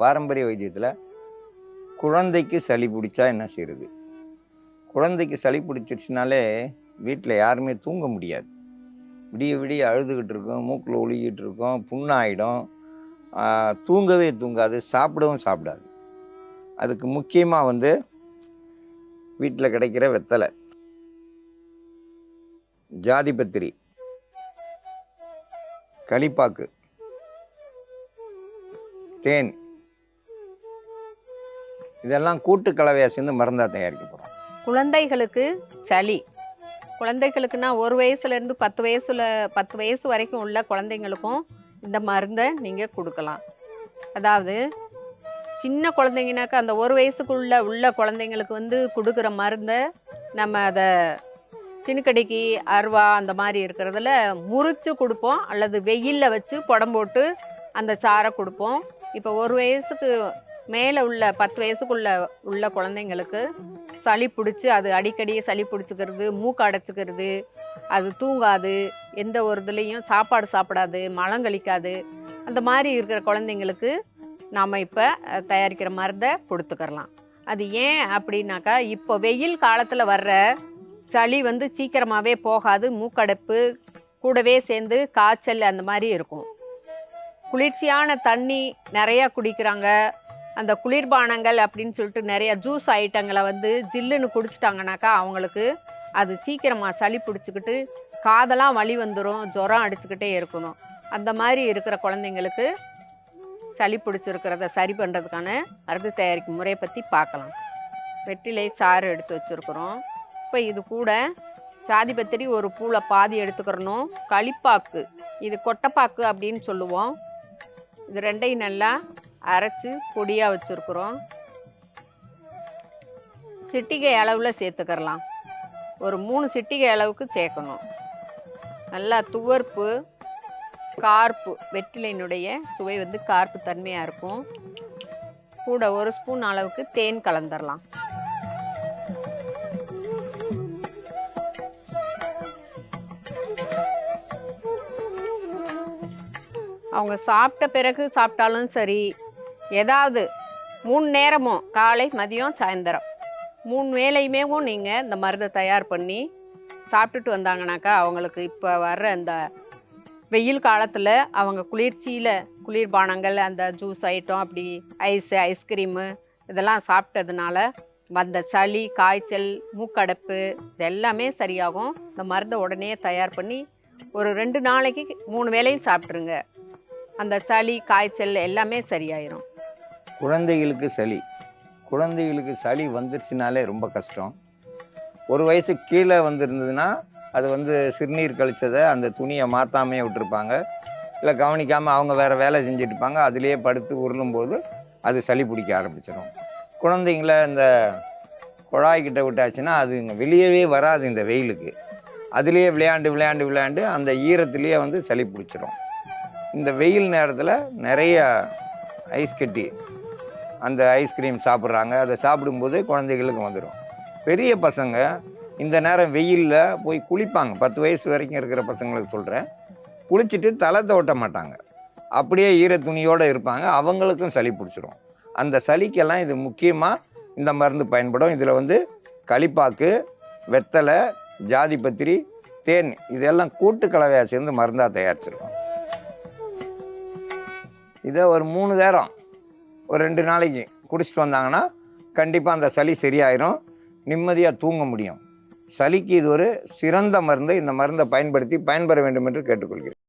பாரம்பரிய வைத்தியத்தில் குழந்தைக்கு சளி பிடிச்சா என்ன செய்யுது குழந்தைக்கு சளி பிடிச்சிருச்சுனாலே வீட்டில் யாருமே தூங்க முடியாது. விடிய விடிய அழுதுகிட்டு இருக்கும் மூக்கில் ஒழுகிட்டு இருக்கும் புண்ணாயிடும். தூங்கவே தூங்காது சாப்பிடவும் சாப்பிடாது. அதுக்கு முக்கியமாக வந்து வீட்டில் கிடைக்கிற வெத்தலை. ஜாதிபத்திரி களிப்பாக்கு. தேன். இதெல்லாம் கூட்டு கலவையாக சேர்ந்து மருந்தாக தயாரிக்க போகிறோம் குழந்தைகளுக்கு சளி. குழந்தைகளுக்குன்னா ஒரு வயசுலேருந்து பத்து வயசில் பத்து வயசு வரைக்கும் உள்ள குழந்தைங்களுக்கும் இந்த மருந்தை நீங்கள் கொடுக்கலாம். அதாவது சின்ன குழந்தைங்கனாக்கா அந்த ஒரு வயசுக்குள்ள உள்ள குழந்தைங்களுக்கு வந்து கொடுக்குற மருந்தை நம்ம அதை சினுக்கடிக்கு அருவா அந்த மாதிரி இருக்கிறதுல முறிச்சு கொடுப்போம். அல்லது வெயிலில் வச்சு புடம் போட்டு அந்த சாரை கொடுப்போம். இப்போ ஒரு வயசுக்கு மேலே உள்ள பத்து வயசுக்குள்ள உள்ள குழந்தைங்களுக்கு சளி பிடிச்சி அது அடிக்கடி சளி பிடிச்சிக்கிறது மூக்கு அடைச்சிக்கிறது அது தூங்காது எந்த ஒரு இதுலேயும் சாப்பாடு சாப்பிடாது மலம் கழிக்காது அந்த மாதிரி இருக்கிற குழந்தைங்களுக்கு நாம் இப்போ தயாரிக்கிற மருந்தை கொடுத்துக்கிறலாம். அது ஏன் அப்படின்னாக்கா இப்போ வெயில் காலத்தில் வர்ற சளி வந்து சீக்கிரமாகவே போகாது மூக்கடைப்பு கூடவே சேர்ந்து காய்ச்சல் அந்த மாதிரி இருக்கும். குளிர்ச்சியான தண்ணி நிறையா குடிக்கிறாங்க. அந்த குளிர்பானங்கள் அப்படின்னு சொல்லிட்டு நிறைய ஜூஸ் ஐட்டங்களை வந்து ஜில்லுன்னு குடிச்சிட்டாங்கனாக்கா அவங்களுக்கு அது சீக்கிரமாக சளி பிடிச்சிக்கிட்டு காதெல்லாம் வலி வந்துடும் ஜுரம் அடிச்சுக்கிட்டே இருக்கணும் அந்த மாதிரி இருக்கிற குழந்தைங்களுக்கு சளி பிடிச்சிருக்கிறத சரி பண்ணுறதுக்கான மருந்து தயாரிக்கும் முறையை பற்றி பார்க்கலாம். வெற்றிலை சாறு எடுத்து வச்சுருக்குறோம். இப்போ இது கூட சாதிபத்திரி ஒரு பூளை பாதி எடுத்துக்கிறணும். களிப்பாக்கு இது கொட்டைப்பாக்கு அப்படின்னு சொல்லுவோம். இது ரெண்டையும் நல்லா அரைச்சி பொடியாக வச்சுருக்குறோம். சிட்டிகை அளவில் சேர்த்துக்கிறலாம். ஒரு மூணு சிட்டிகை அளவுக்கு சேர்க்கணும். நல்லா துவர்ப்பு கார்ப்பு வெற்றிலையினுடைய சுவை வந்து கார்ப்பு தன்மையாக இருக்கும். கூட ஒரு ஸ்பூன் அளவுக்கு தேன் கலந்துடலாம் அவங்க சாப்பிட்ட பிறகு சாப்பிட்டாலும் சரி ஏதாவது மூணு நேரமும் காலை மதியம் சாயந்தரம். மூணு வேலையுமேவும் நீங்கள் இந்த மருந்தை தயார் பண்ணி சாப்பிட்டுட்டு வந்தாங்கனாக்கா அவங்களுக்கு இப்போ வர்ற அந்த வெயில் காலத்தில் அவங்க குளிர்ச்சியில் குளிர்பானங்கள் அந்த ஜூஸ் ஐட்டம் அப்படி ஐஸு ஐஸ்கிரீமு இதெல்லாம் சாப்பிட்டதுனால வந்த சளி காய்ச்சல் மூக்கடைப்பு இது எல்லாமே சரியாகும். இந்த மருந்தை உடனே தயார் பண்ணி ஒரு ரெண்டு நாளைக்கு மூணு வேளையும் சாப்பிட்ருங்க அந்த சளி காய்ச்சல் எல்லாமே சரியாயிரும். குழந்தைகளுக்கு சளி. குழந்தைகளுக்கு சளி வந்துருச்சுனாலே ரொம்ப கஷ்டம். ஒரு வயசு கீழே வந்திருந்ததுன்னா அது வந்து சிறுநீர் கழிச்சதை அந்த துணியை மாற்றாமையே விட்டுருப்பாங்க. இல்லை கவனிக்காமல் அவங்க வேறு வேலை செஞ்சுட்டு இருப்பாங்க அதுலேயே படுத்து உருளும்போது அது சளி பிடிக்க ஆரம்பிச்சிடும் குழந்தைங்கள இந்த குழாய்கிட்ட விட்டாச்சுன்னா அது இங்கே வெளியவே வராது இந்த வெயிலுக்கு. அதுலேயே விளையாண்டு விளையாண்டு விளையாண்டு அந்த ஈரத்துலேயே வந்து சளி பிடிச்சிரும். இந்த வெயில் நேரத்தில் நிறைய ஐஸ் கட்டி அந்த ஐஸ்கிரீம் சாப்பிட்றாங்க. அதை சாப்பிடும்போது குழந்தைகளுக்கு வந்துடும் பெரிய பசங்க இந்த நேரம் வெயிலில் போய் குளிப்பாங்க. பத்து வயசு வரைக்கும் இருக்கிற பசங்களுக்கு சொல்கிறேன் குளிச்சுட்டு தலை தோட்ட மாட்டாங்க. அப்படியே ஈர துணியோடு இருப்பாங்க. அவங்களுக்கும் சளி பிடிச்சிரும். அந்த சளிக்கெல்லாம் இது முக்கியமாக இந்த மருந்து பயன்படும். இதில் வந்து களிப்பாக்கு வெத்தலை ஜாதிபத்திரி தேன் இதெல்லாம் கூட்டு கலவையாக சேர்ந்து மருந்தாக தயாரிச்சிருக்கோம். இதை ஒரு மூணு நேரம் ஒரு ரெண்டு நாளைக்கு குடிச்சிட்டு வந்தாங்கன்னா கண்டிப்பாக அந்த சளி சரியாயிரும். நிம்மதியாக தூங்க முடியும். சளிக்கு இது ஒரு சிறந்த மருந்து. இந்த மருந்தை பயன்படுத்தி பயன்பெற வேண்டும் என்று கேட்டுக்கொள்கிறேன்.